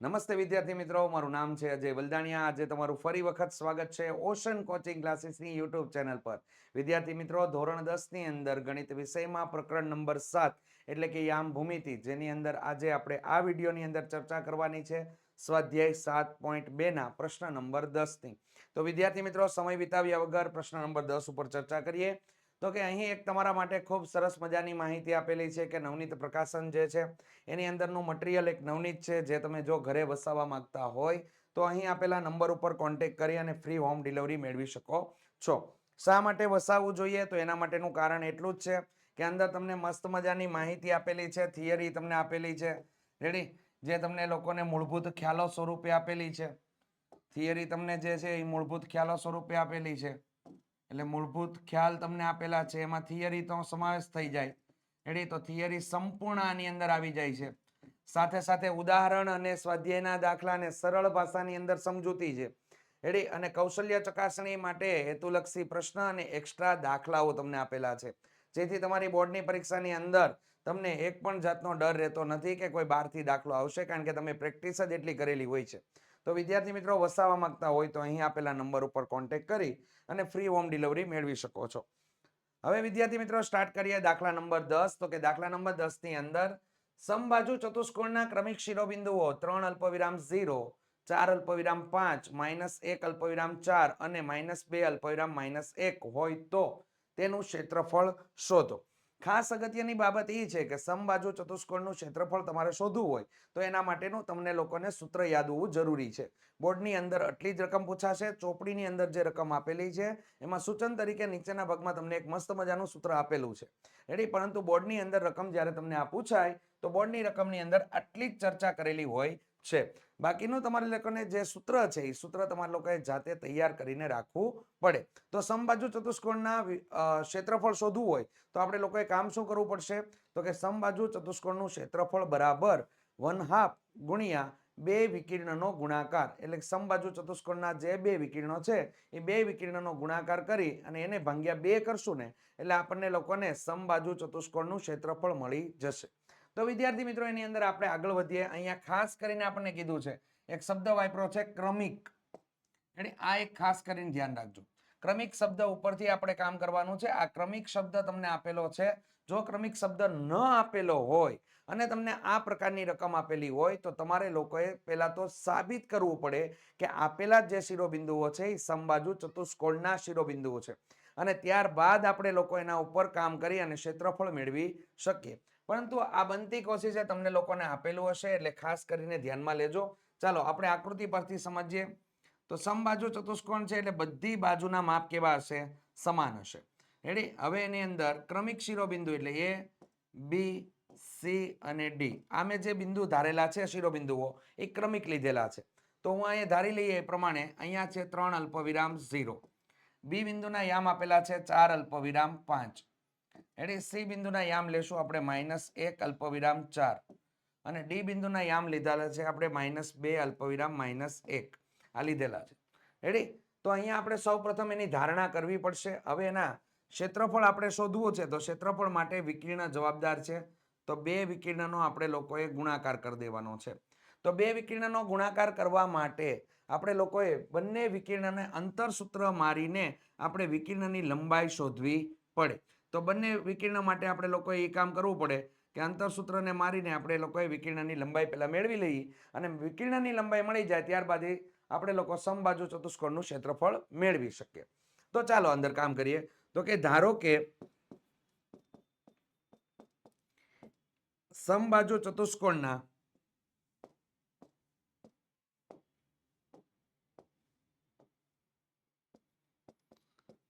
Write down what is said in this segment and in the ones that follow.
નમસ્તે વિદ્યાર્થી મિત્રો, મારું નામ છે અજય વલદાણિયા. આજે તમારું ફરી વખત સ્વાગત છે ઓશન કોચિંગ ક્લાસીસની યુટ્યુબ ચેનલ પર. વિદ્યાર્થી મિત્રો, ધોરણ દસની અંદર ગણિત વિષયમાં પ્રકરણ નંબર સાત, એટલે કે યામ ભૂમિતિ, જેની અંદર આજે આપણે આ વિડીયોની અંદર ચર્ચા કરવાની છે. સ્વાધ્યાય સાત પોઈન્ટ બેના પ્રશ્ન નંબર દસની. તો વિદ્યાર્થી મિત્રો, સમય વિતાવ્યા વગર પ્રશ્ન નંબર દસ ઉપર ચર્ચા કરીએ. તો કે અહીં એક તમારા માટે ખૂબ સરસ મજાની માહિતી આપેલી છે કે નવનીત પ્રકાશન જે છે, એની અંદરનું મટીરિયલ એક નવનીત છે જે તમે જો ઘરે વસાવવા માંગતા હોય, તો અહીં આપેલા નંબર ઉપર કોન્ટેક્ટ કરી અને ફ્રી હોમ ડિલિવરી મેળવી શકો છો. શા માટે વસાવવું જોઈએ? તો એના માટેનું કારણ એટલું જ છે કે અંદર તમને મસ્ત મજાની માહિતી આપેલી છે થિયરી તમને આપેલી છે. રેડી જે તમને લોકોને મૂળભૂત ખ્યાલો સ્વરૂપે આપેલી છે. થિયરી તમને જે છે એ મૂળભૂત ખ્યાલો સ્વરૂપે આપેલી છે. એટલે મૂળભૂત ખ્યાલ તમને આપેલા છે, એમાં થિયરી તો સમાવેશ થઈ જાય. એટલે તો થિયરી સંપૂર્ણ આની અંદર આવી જાય છે. સાથે સાથે ઉદાહરણ અને સ્વાધ્યાયના દાખલાને સરળ ભાષાની અંદર સમજૂતી છે. એટલે અને કૌશલ્ય ચકાસણી માટે હેતુલક્ષી પ્રશ્ન અને એક્સ્ટ્રા દાખલાઓ તમને આપેલા છે. જેથી તમારી બોર્ડની પરીક્ષાની અંદર તમને એક પણ જાતનો ડર રહેતો નથી કે કોઈ બહારથી દાખલો આવશે, કારણ કે તમે પ્રેક્ટિસ જ એટલી કરેલી હોય છે. તો વિદ્યાર્થી મિત્રો વસાવા માંગતા હોય તો અહીં આપેલા નંબર ઉપર કોન્ટેક્ટ કરી અને ફ્રી હોમ ડિલિવરી મેળવી શકો છો. હવે વિદ્યાર્થી મિત્રો સ્ટાર્ટ કરીએ દાખલા નંબર દસ. તો કે દાખલા નંબર દસની અંદર સમબાજુ ચતુષ્કોણના ક્રમિક શિરોબિંદુઓ ત્રણ અલ્પવિરામ ઝીરો ચાર અલ્પવિરામ પાંચ માઇનસ એક અલ્પવિરામ ચાર અને માઇનસ બે અલ્પવિરામ માઇનસ એક હોય તો તેનું ક્ષેત્રફળ શોધો. ખાસ અગત્યની બાબત એ છે કે સમબાજુ ચતુષ્કોણનું ક્ષેત્રફળ તમારે શોધવું હોય, તો એના માટેનું તમને લોકોને સૂત્ર યાદ હોવું જરૂરી છે. બોર્ડની અંદર આટલી જ રકમ પૂછાશે, ચોપડીની અંદર જે રકમ આપેલી છે, એમાં સૂચન તરીકે નીચેના ભાગમાં તમને એક મસ્ત મજાનું સૂત્ર આપેલું છે. રેડી પરંતુ બોર્ડની અંદર રકમ જ્યારે તમને આ પૂછાય, તો બોર્ડની રકમની અંદર આટલી જ ચર્ચા કરેલી હોય છે. બાકીનું તમારે લોકોને જે સૂત્ર છે, એ સૂત્ર તમારે લોકોએ જાતે તૈયાર કરીને રાખવું પડે. તો સમબાજુ ચતુષ્કોણના ક્ષેત્રફળ શોધવું હોય, તો આપણે લોકોએ કામ શું કરવું પડશે? તો કે સમબાજુ ચતુષ્કોણનું ક્ષેત્રફળ બરાબર વન હાફ ગુણ્યા બે વિકિરણનો ગુણાકાર. એટલે સમબાજુ ચતુષ્કોણના જે બે વિકિરણો છે, એ બે વિકિરણનો ગુણાકાર કરી અને એને ભાંગ્યા બે કરશું ને, એટલે આપણને લોકોને સમબાજુ ચતુષ્કોણનું ક્ષેત્રફળ મળી જશે. તો વિદ્યાર્થી મિત્રો, એની અંદર આપણે આગળ વધીએ. અહીંયા ખાસ કરીને આપણને કીધું છે, એક શબ્દ વાપરો છે ક્રમિક. એટલે આ એક ખાસ કરીને ધ્યાન રાખજો. ક્રમિક શબ્દ ઉપરથી આપણે કામ કરવાનું છે. આ ક્રમિક શબ્દ તમને આપેલો છે. જો ક્રમિક શબ્દ ન આપેલો હોય અને તમને આ પ્રકારની રકમ આપેલી હોય, તો તમારે લોકોએ પહેલાં તો સાબિત કરવું પડે કે આપેલા જે શિરોબિંદુઓ છે, એ સમબાજુ ચતુષ્કોણના શિરોબિંદુઓ છે. અને ત્યારબાદ આપણે લોકો એના ઉપર કામ કરી અને ક્ષેત્રફળ મેળવી શકીએ. પરંતુ આ બનતી કોશિશે તમને લોકોને આપેલું હશે એટલે ખાસ કરીને ધ્યાનમાં લેજો. ચાલો, આપણે આકૃતિ પરથી સમજીએ. તો સમબાજુ ચતુષ્કોણ છે એટલે બધી બાજુના માપ કેવા હશે? સમાન હશે. રેડી હવે એની અંદર ક્રમિક શિરોબિંદુ એટલે એ બી સી અને ડી આ મેં જે બિંદુ ધારેલા છે, શિરોબિંદુઓ, એ ક્રમિક લીધેલા છે. તો હું અહીંયા ધારી લઈએ એ પ્રમાણે, અહીંયા છે ત્રણ અલ્પવિરામ ઝીરો. બી બિંદુના યામ આપેલા છે ચાર અલ્પવિરામ પાંચ. એટલે સી બિંદુના યામ લેશું, આપણે માઇનસ એક અલ્પવિરામ ચાર. અને ડી બિંદુના યામ લીધેલા છે, આપણે માઇનસ બે અલ્પવિરામ માઇનસ એક આ લીધેલા છે. રેડી તો અહીંયા આપણે સૌપ્રથમ એની ધારણા કરવી પડશે. હવે એના ક્ષેત્રફળ આપણે શોધવું છે, તો ક્ષેત્રફળ માટે વિકીર્ણ જવાબદાર છે. તો બે વિકીર્ણનો આપણે લોકોએ ગુણાકાર કરી દેવાનો છે. તો બે વિકીર્ણનો ગુણાકાર કરવા માટે આપણે લોકોએ બંને વિકીર્ણને અંતર સૂત્ર મારીને આપણે વિકીર્ણની લંબાઈ શોધવી પડે. તો બંને વિકિરણ માટે આપણે લોકોએ એ કામ કરવું પડે કે અંતરસૂત્રને મારીને આપણે લોકોએ વિકિરણની લંબાઈ પહેલાં મેળવી લઈએ અને વિકિરણની લંબાઈ મળી જાય ત્યારબાદ આપણે લોકો સમબાજુ ચતુષ્કોણનું ક્ષેત્રફળ મેળવી શકીએ. તો ચાલો અંદર કામ કરીએ. તો કે ધારો કે સમબાજુ ચતુષ્કોણના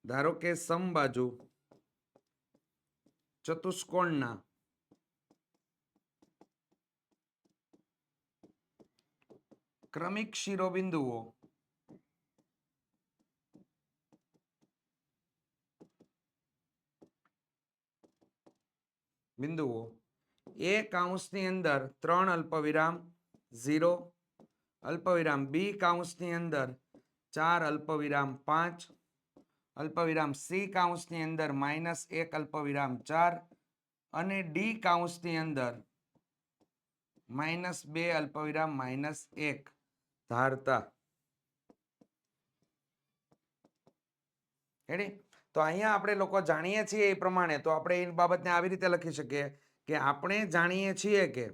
ધારો કે સમબાજુ ચતુષ્કોણના ક્રમિક શિરોબિંદુઓ બિંદુઓ. એ કાઉન્સની અંદર ત્રણ અલ્પવિરામ, ઝીરો અલ્પવિરામ, બી કાઉન્સની અંદર ચાર અલ્પવિરામ, પાંચ અલ્પવિરામ સી કાઉન્સની અંદર માઇનસ એક અલ્પવિરામ ચાર અને ડી કાઉન્સની અંદર માઇનસ બે અલ્પવિરામ માઇનસ એક. ધારતા. તો અહીંયા આપણે લોકો જાણીએ છીએ એ પ્રમાણે. તો આપણે એ બાબતને આવી રીતે લખી શકીએ કે આપણે જાણીએ છીએ કે,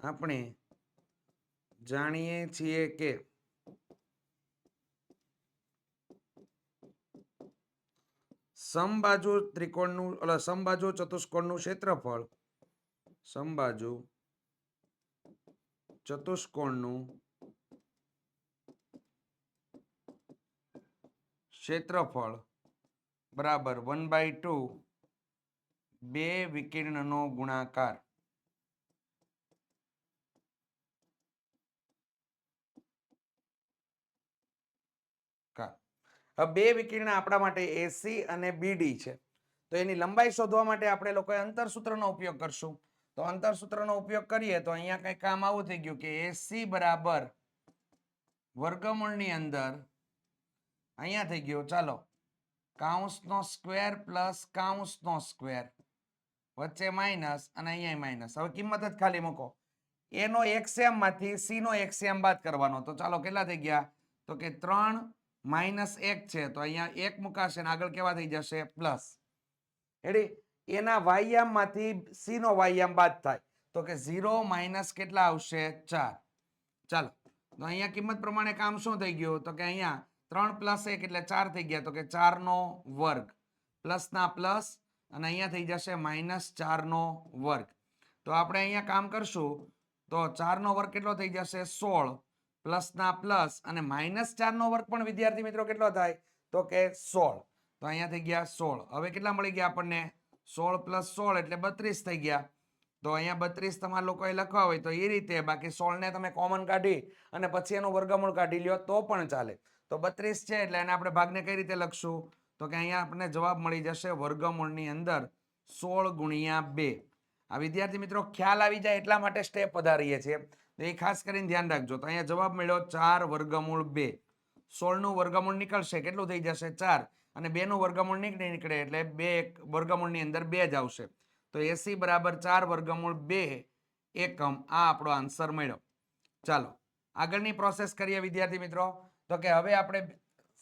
આપણે જાણીએ છીએ કે સમબાજુ ત્રિકોણનું એટલે સમબાજુ ચતુષ્કોણનું ક્ષેત્રફળ. સમબાજુ ચતુષ્કોણનું ક્ષેત્રફળ બરાબર વન બાય ટુ બે વિકિરણનો ગુણાકાર કા. હવે બે વિકિરણ આપણા માટે એસી અને બીડી છે. તો એની લંબાઈ શોધવા માટે આપણે લોકોએ અંતરસૂત્રનો ઉપયોગ કરશું. તો અંતરસૂત્રનો ઉપયોગ કરીએ તો અહીંયા કંઈ કામ આવું થઈ ગયું કે એસી બરાબર વર્ગમૂળની અંદર અહીંયા થઈ ગયો. ચાલો, કાઉન્સનો સ્ક્વેર પ્લસ કાઉન્સનો સ્ક્વેર વચ્ચે માઇનસ અને અહીંયા માઇનસ. હવે કિંમત જ ખાલી મૂકો. એનો એક્સએમમાંથી સી નો એક્સએમ બાદ કરવાનો. તો ચાલો કેટલા થઈ ગયા? તો કે ત્રણ માઇનસ એક છે, તો અહીંયા એક મુકાશે ને આગળ કેવા થઈ જશે? પ્લસ. એડી એના વાયામમાંથી સી નો વાયામ બાદ થાય. તો કે ઝીરો માઇનસ કેટલા આવશે? ચાર. ચાલો. તો અહીંયા કિંમત પ્રમાણે કામ શું થઈ ગયું? તો કે અહીંયા ત્રણ પ્લસ એક એટલે ચાર થઈ ગયા. તો કે ચાર નો વર્ગ. પ્લસ ના પ્લસ અને અહીંયા થઈ જશે માઇનસ ચાર નો વર્ગ. તો આપણે અહીંયા કામ કરશું. તો ચાર નો વર્ગ કેટલો થઈ જશે? સોળ. પ્લસ ના પ્લસ અને માઇનસ ચાર નો વર્ગ પણ વિદ્યાર્થી મિત્રો કેટલો થાય? તો કે સોળ. તો અહીંયા થઈ ગયા સોળ. હવે કેટલા મળી ગયા આપણને? સોળ પ્લસ સોળ એટલે બત્રીસ થઈ ગયા. તો અહીંયા બત્રીસ તમારા લોકોએ લખવા હોય તો એ રીતે બાકી સોળને તમે કોમન કાઢી અને પછી એનું વર્ગમૂળ કાઢી લ્યો તો પણ ચાલે. તો બત્રીસ છે એટલે એને આપણે ભાગને કઈ રીતે લખશું? તો કે અહીંયા આપણને જવાબ મળી જશે વર્ગમૂળની અંદર સોળ ગુણ્યા બે. આ વિદ્યાર્થી મિત્રો ખ્યાલ આવી જાય એટલા માટે સ્ટેપ વધારીએ છીએ. તો એ ખાસ કરીને ધ્યાન રાખજો. તો અહીંયા જવાબ મળ્યો ચાર વર્ગમૂળ બે. સોળનું વર્ગમૂળ નીકળશે, કેટલું થઈ જશે? ચાર. અને બેનું વર્ગમૂળ નીકળે નીકળે એટલે બે વર્ગમૂળની અંદર બે જ આવશે. તો એસી બરાબર ચાર વર્ગમૂળ બે એકમ, આ આપણો આન્સર મળ્યો. ચાલો, આગળની પ્રોસેસ કરીએ વિદ્યાર્થી મિત્રો. તો કે હવે આપણે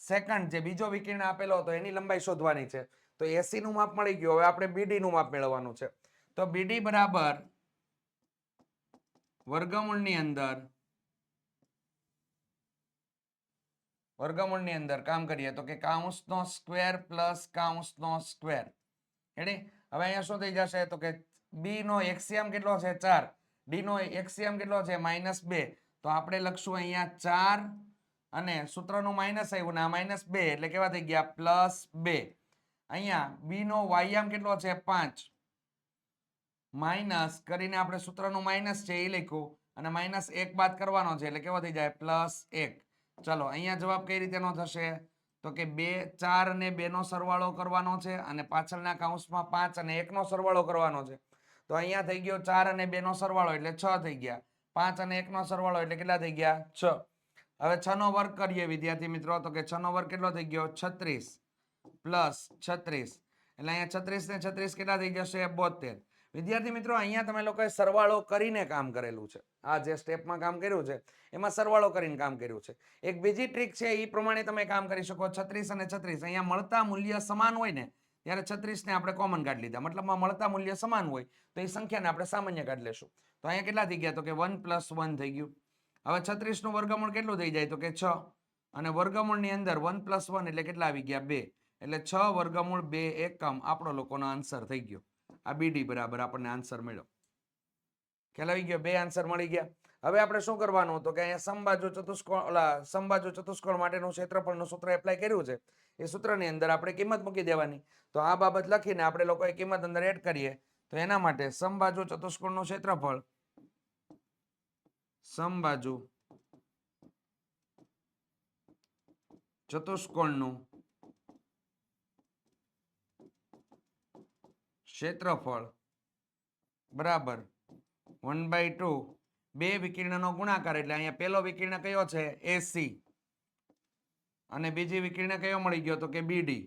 સેકન્ડ જે બીજો વિકિરણ આપેલો હતો, એની લંબાઈ શોધવાની છે. તો એસીનું માપ મળી ગયું. હવે આપણે બીડીનું માપ મેળવવાનું છે. તો બીડી બરાબર વર્ગમૂળની અંદર વર્ગમૂળની અંદર કામ કરીએ તો કે કાઉન્સનો સ્ક્વેર પ્લસ કાઉન્સનો સ્ક્વેર. એટલે હવે અહીંયા શું થઈ જશે? તો કે બી નો એક્સિયમ કેટલો છે? ચાર. ડી નો એક્સિયમ કેટલો છે? માઇનસ બે. તો આપણે લખશું અહીંયા ચાર અને સૂત્રનું માઇનસ આવ્યું ને આ માઇનસ બે એટલે કેવા થઈ ગયા? પ્લસ બે. અહીંયા બી નો વાયામ કેટલો છે? પાંચ. માઇનસ કરીને આપણે સૂત્રનું માઇનસ છે એ લખ્યું અને માઇનસ એક બાદ કરવાનો છે એટલે કેવો થઈ જાય? પ્લસ એક. ચલો, અહીંયા જવાબ કઈ રીતેનો થશે? તો કે બે, ચાર અને બેનો સરવાળો કરવાનો છે અને પાછળના કાઉન્સમાં પાંચ અને એકનો સરવાળો કરવાનો છે. તો અહીંયા થઈ ગયો ચાર અને બેનો સરવાળો એટલે છ થઈ ગયા. પાંચ અને એકનો સરવાળો એટલે કેટલા થઈ ગયા? છ. હવે છ નો વર્ગ કરીએ વિદ્યાર્થી મિત્રો. તો કે છ નો વર્ગ કેટલો થઈ ગયો? છત્રીસ. પ્લસ છત્રીસ. એટલે અહીંયા છત્રીસ ને છત્રીસ કેટલા થઈ જશે? બોતેર. વિદ્યાર્થી મિત્રો, અહીંયા તમે લોકોએ સરવાળો કરીને કામ કરેલું છે. આ જે સ્ટેપમાં કામ કર્યું છે, એમાં સરવાળો કરીને કામ કર્યું છે. એક બીજી ટ્રીક છે એ પ્રમાણે તમે કામ કરી શકો છત્રીસ અને છત્રીસ. અહીંયા મળતા મૂલ્ય સમાન હોય ને, ત્યારે છત્રીસને આપણે કોમન કાઢી લીધા. મતલબમાં મળતા મૂલ્ય સમાન હોય, તો એ સંખ્યાને આપણે સામાન્ય કાઢી લેશું. તો અહીંયા કેટલા થઈ ગયા? તો કે વન પ્લસ વન થઈ ગયું. હવે છત્રીસનું વર્ગમૂળ કેટલું થઈ જાય? તો કે છ. અને વર્ગમૂળની અંદર વન પ્લસ વન એટલે કેટલા આવી ગયા? બે. એટલે છ વર્ગમૂળ બે એકમ આપણો લોકોનો આન્સર થઈ ગયો. આ બીડી બરાબર આપણને આન્સર મળ્યો. ખ્યાલ આવી ગયો, બે આન્સર મળી ગયા. હવે આપણે શું કરવાનું તો કે અહીંયા સમબાજુ ચતુષ્કોણ ઓલા સમબાજુ ચતુષ્કોણ માટેનું ક્ષેત્રફળનું સૂત્ર એપ્લાય કર્યું છે. એ સૂત્રની અંદર આપણે કિંમત મૂકી દેવાની. તો આ બાબત લખીને આપણે લોકોએ કિંમત અંદર એડ કરીએ. તો એના માટે સમબાજુ ચતુષ્કોણનું ક્ષેત્રફળ સમબાજુ ચતુષ્કોણનું ક્ષેત્રફળ બરાબર વન બાય ટુ બે વિકિરણનો ગુણાકાર, એટલે અહીંયા પહેલો વિકર્ણ કયો છે? એસી અને બીજી વિકર્ણ કયો મળી ગયો? તો કે બીડી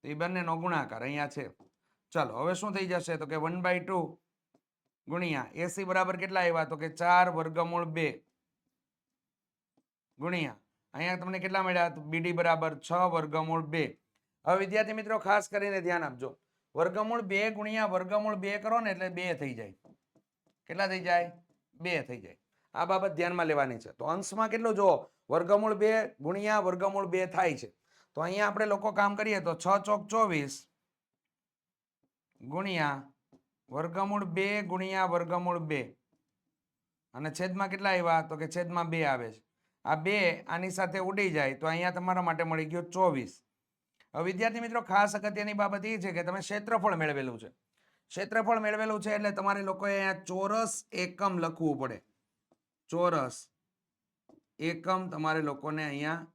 તો એ બંનેનો ગુણાકાર અહીંયા છે. ચાલો, હવે શું થઈ જશે? તો કે વન બાય ટુ ગુણ્યા એસી બરાબર કેટલા આવ્યા? તો કે ચાર વર્ગમૂળ બે ગુણ્યા. અહીંયા તમને કેટલા મળ્યા? બીડી બરાબર છ વર્ગમૂળ બે. હવે વિદ્યાર્થી મિત્રો, ખાસ કરીને ધ્યાન આપજો. વર્ગમૂળ બે ગુણ્યા વર્ગમૂળ બે કરો ને એટલે બે થઈ જાય. કેટલા થઈ જાય? બે થઈ જાય. આ બાબત ધ્યાનમાં લેવાની છે. તો અંશમાં કેટલું? જુઓ, વર્ગમૂળ બે ગુણ્યા વર્ગમૂળ બે થાય છે. તો અહીંયા આપણે લોકો કામ કરીએ તો છ ચોક ચોવીસ ગુણ્યા વર્ગમૂળ બે ગુણ્યા વર્ગમૂળ બે. અને છેદમાં કેટલા આવ્યા? તો કે છેદમાં બે આવે છે. આ બે આની સાથે ઉડી જાય તો અહીંયા તમારા માટે મળી ગયો ચોવીસ. વિદ્યાર્થી મિત્રો, ખાસ અગત્યની બાબત એ છે કે તમે ક્ષેત્રફળ મેળવેલું છે. ક્ષેત્રફળ મેળવેલું છે એટલે તમારે લોકોએ અહીંયા ચોરસ એકમ લખવું પડે. ચોરસ એકમ તમારે લોકોને અહીંયા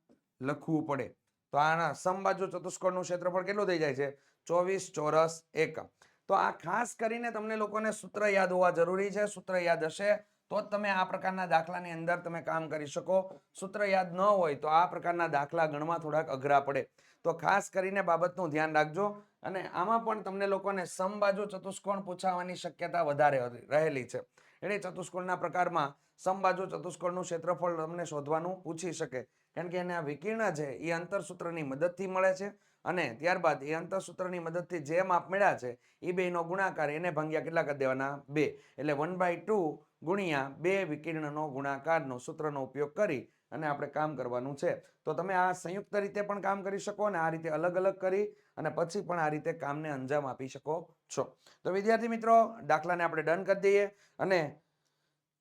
લખવું પડે. તો આના સમબાજુ ચતુષ્કોણનું ક્ષેત્રફળ કેટલું થઈ જાય છે? ચોવીસ ચોરસ એકમ. તો આ ખાસ કરીને તમને લોકોને સૂત્ર યાદ હોવા જરૂરી છે. સૂત્ર યાદ હશે તો જ તમે આ પ્રકારના દાખલાની અંદર તમે કામ કરી શકો. સૂત્ર યાદ ન હોય તો આ પ્રકારના દાખલા ગણવા થોડાક અઘરા પડે. તો ખાસ કરીને બાબતનું ધ્યાન રાખજો અને આમાં પણ તમને લોકોને સમબાજુ ચતુષ્કોણ પૂછાવાની શક્યતા વધારે રહેલી છે. એટલે ચતુષ્કોણના પ્રકારમાં સમબાજુ ચતુષ્કોણનું ક્ષેત્રફળ તમને શોધવાનું પૂછી શકે. કારણ કે એને આ વિકીર્ણ છે, એ અંતરસૂત્રની મદદથી મળે છે અને ત્યારબાદ એ અંતરસૂત્રની મદદથી જે માપ મળ્યા છે, એ બેનો ગુણાકાર એને ભંગ્યા કેટલા કરી દેવાના? બે. એટલે વન બાય ટુ ગુણ્યા બે વિકીર્ણનો ગુણાકારનો સૂત્રનો ઉપયોગ કરી અને આપણે કામ કરવાનું છે. તો તમે આ સંયુક્ત રીતે પણ કામ કરી શકો અને આ રીતે અલગ અલગ કરી અને પછી પણ આ રીતે કામને અંજામ આપી શકો છો. તો વિદ્યાર્થી મિત્રો, દાખલાને આપણે ડન કરી દઈએ અને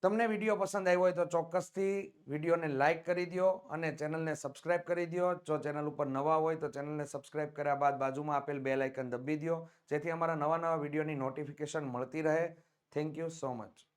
તમને વીડિયો પસંદ આવ્યો હોય તો ચોક્કસથી વિડીયોને લાઇક કરી દો અને ચેનલને સબસ્ક્રાઇબ કરી દો. જો ચેનલ ઉપર નવા હોય તો ચેનલને સબસ્ક્રાઇબ કર્યા બાદ બાજુમાં આપેલ બે લાઇકન દબી દો. જેથી અમારા નવા નવા વિડીયોની નોટિફિકેશન મળતી રહે. Thank you so much